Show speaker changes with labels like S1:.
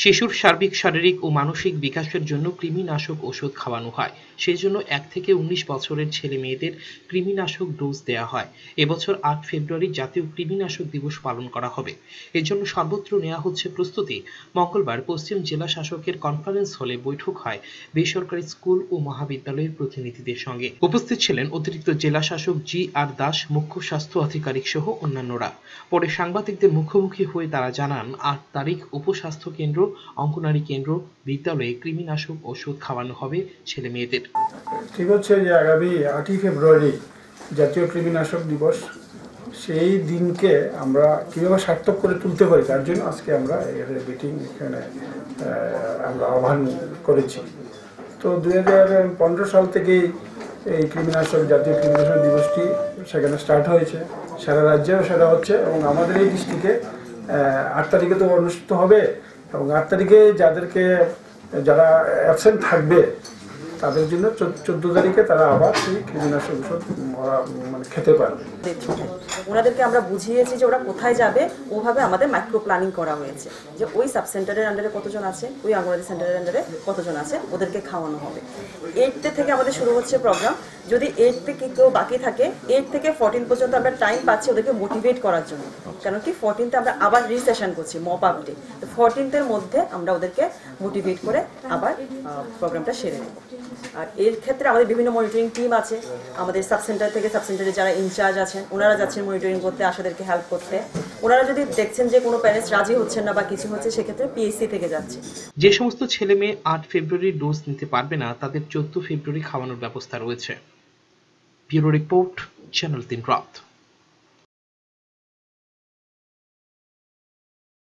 S1: শিশুর সার্বিক, শারীরিক ও মানসিক বিকাশের জন্য কৃমিনাশক ওষুধ খাওয়ানো হয়। সেই জন্য এক থেকে উনিশ বছরের ছেলে মেয়েদের কৃমিনাশক ডোজ দেওয়া হয়। এবছর আট ফেব্রুয়ারি জাতীয় কৃমিনাশক দিবস পালন করা হবে। এর জন্য সর্বত্র নেওয়া হচ্ছে প্রস্তুতি। মঙ্গলবার পশ্চিম জেলা শাসকের কনফারেন্স হলে বৈঠক হয় বেসরকারি স্কুল ও মহাবিদ্যালয়ের প্রতিনিধিদের সঙ্গে। উপস্থিত ছিলেন অতিরিক্ত জেলা শাসক জি আর দাস, মুখ্য স্বাস্থ্য আধিকারিক সহ অন্যান্যরা। পরে সাংবাদিকদের মুখোমুখি হয়ে তারা জানান, আট তারিখ উপস্বাস্থ্য কেন্দ্র অঙ্গনারী কেন্দ্র, বিদ্যালয়ে কৃমিনাশক ওষুধ খাওয়ানো হবে ছেলে মেয়েদের
S2: ঠিক হচ্ছে যে আগামী আটই ফেব্রুয়ারি জাতীয় কৃমিনাশক দিবস, সেই দিনকে আমরা কীভাবে সার্থক করে তুলতে পারি, তার জন্য আজকে আমরা এর মিটিং এখানে আমরা আহ্বান করেছি। তো দুই হাজার পনেরো সাল থেকেই এই কৃমিনাশক, জাতীয় কৃমিনাশক দিবসটি সেখানে স্টার্ট হয়েছে। সারা রাজ্যেও সেটা হচ্ছে এবং আমাদের এই ডিস্ট্রিক্টে আট তারিখে তো অনুষ্ঠিত হবে। এবং আট তারিখে যাদেরকে যারা অ্যাবসেন্ট থাকবে তাদের জন্য চোদ্দ তারিখে তারা আবার সেই কৃমিনাশক ওষুধ মানে খেতে পারবে।
S3: ওনাদেরকে আমরা বুঝিয়েছি যে ওরা কোথায় যাবে, ওভাবে আমাদের মাইক্রো প্ল্যানিং করা হয়েছে। যে ওই সাব সেন্টারের আন্ডারে কতজন আছে, ওই অঙ্গনওয়াড়ি সেন্টারের আন্ডারে কতজন আছে, ওদেরকে খাওয়ানো হবে। এইটতে থেকে আমাদের শুরু হচ্ছে প্রোগ্রাম যদি এইট থেকে কেউ বাকি থাকে এইট থেকে ফোরটিন পর্যন্ত আমরা টাইম পাচ্ছি ওদেরকে মোটিভেট করার জন্য। কারণ কি ফোরটিনতে আমরা আবার রিসেশন করছি মপ আপ ডে তো ফোরটিনথের মধ্যে আমরা ওদেরকে মোটিভেট করে আবার প্রোগ্রামটা সেরে নেব। আর এর ক্ষেত্রে আমাদের বিভিন্ন মনিটরিং টিম আছে। আমাদের সাব সেন্টার থেকে সাব সেন্টারে যারা ইনচার্জ আছেন, ওনারা যাচ্ছেন মনিটরিং করতে, আশাদেরকে হেল্প করতে। ওনারা যদি দেখছেন যে কোনো প্যারেন্টস রাজি হচ্ছেন না বা কিছু হচ্ছে, সেক্ষেত্রে পিএসসি থেকে যাচ্ছে।
S1: যে সমস্ত ছেলে মেয়ে আট ফেব্রুয়ারি ডোজ নিতে পারবে না, তাদের চোদ্দ ফেব্রুয়ারি খাওয়ানোর ব্যবস্থা রয়েছে। ব্যুরো রিপোর্ট চ্যানেল তিন রাত।